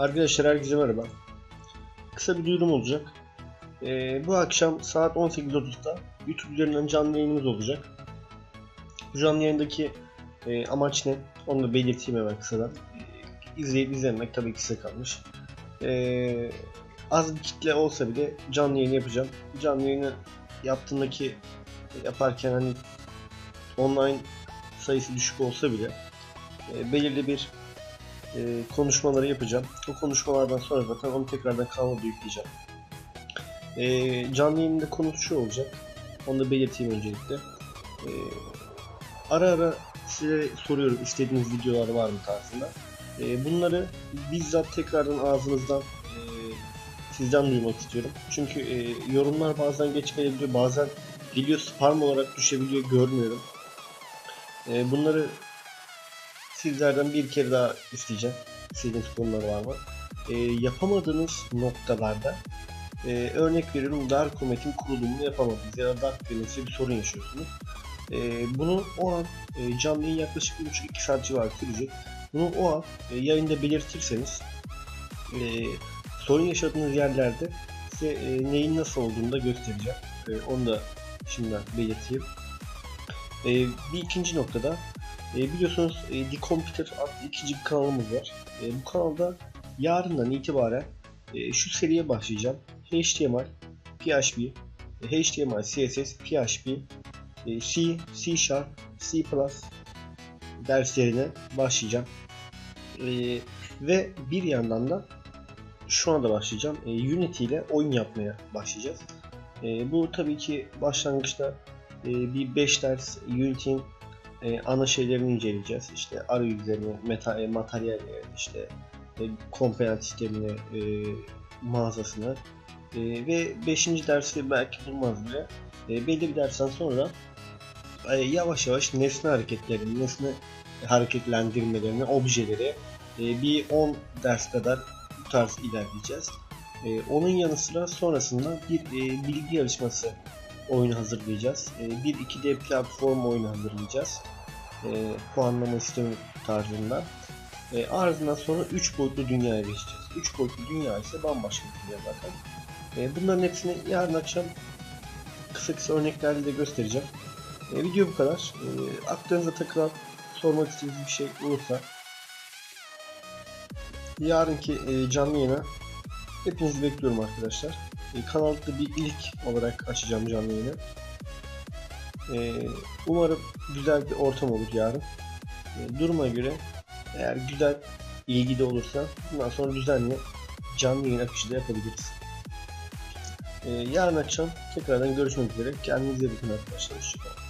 Arkadaşlar herkese merhaba. Kısa bir duyurum olacak. Ee, bu akşam saat 18.30'da YouTube üzerinden canlı yayınımız olacak. Bu canlı yayındaki e, amaç ne? Onu da belirteyim hemen kısadan. Ee, izleyip izlemek tabii ki size kalmış. Ee, az bir kitle olsa bile canlı yayın yapacağım. Canlı yayını yaptığımdaki yaparken hani online sayısı düşük olsa bile e, belirli bir e, konuşmaları yapacağım. O konuşmalardan sonra zaten onu tekrardan kanalda yükleyeceğim. E, canlı yayında konu şu olacak. Onu da belirteyim öncelikle. E, ara ara size soruyorum istediğiniz videolar var mı tarzında. E, bunları bizzat tekrardan ağzınızdan e, sizden duymak istiyorum. Çünkü e, yorumlar bazen geç gelebiliyor, bazen geliyor spam olarak düşebiliyor, görmüyorum. E, bunları sizlerden bir kere daha isteyeceğim. İstediğiniz konular var mı? E, yapamadığınız noktalarda e, örnek veriyorum Dark Comet'in kurulumunu yapamadınız ya da Dark bir sorun yaşıyorsunuz. E, bunu o an e, canlı yaklaşık 1,5-2 saat civarı sürecek. Bunu o an e, yayında belirtirseniz e, sorun yaşadığınız yerlerde size e, neyin nasıl olduğunu da göstereceğim. E, onu da şimdiden belirteyim. E, bir ikinci noktada e, biliyorsunuz e, The Computer adlı ikinci bir kanalımız var. E, bu kanalda yarından itibaren e, şu seriye başlayacağım. HTML, PHP, e, HTML, CSS, PHP, e, C, C Sharp, C++ derslerine başlayacağım. E, ve bir yandan da şu anda başlayacağım. E, Unity ile oyun yapmaya başlayacağız. E, bu tabii ki başlangıçta e, bir 5 ders Unity'nin e, ana şeylerini inceleyeceğiz. İşte arayüzlerini, meta, e, materyalleri, işte e, komponent sistemini, e, mağazasını e, ve 5. dersi belki bulmaz bile. E, belli bir dersten sonra e, yavaş yavaş nesne hareketlerini, nesne hareketlendirmelerini, objeleri e, bir 10 ders kadar bu tarz ilerleyeceğiz. E, onun yanı sıra sonrasında bir e, bilgi yarışması oyunu hazırlayacağız. E, bir 2D platform oyunu hazırlayacağız. E, puanlama sistemi tarzında. E, ardından sonra 3 boyutlu dünyaya geçeceğiz. 3 boyutlu dünya ise bambaşka bir dünya zaten. Bunların hepsini yarın akşam kısa kısa örneklerle de göstereceğim. Video bu kadar. E, aklınıza takılan sormak istediğiniz bir şey olursa yarınki e, canlı yayına hepinizi bekliyorum arkadaşlar. E, kanalda bir ilk olarak açacağım canlı yayını. E, umarım güzel bir ortam olur yarın. E, duruma göre eğer güzel ilgi de olursa bundan sonra düzenli canlı yayın akışı da yapabiliriz. E, yarın akşam tekrardan görüşmek üzere. Kendinize iyi bakın arkadaşlar. Hoşçakalın.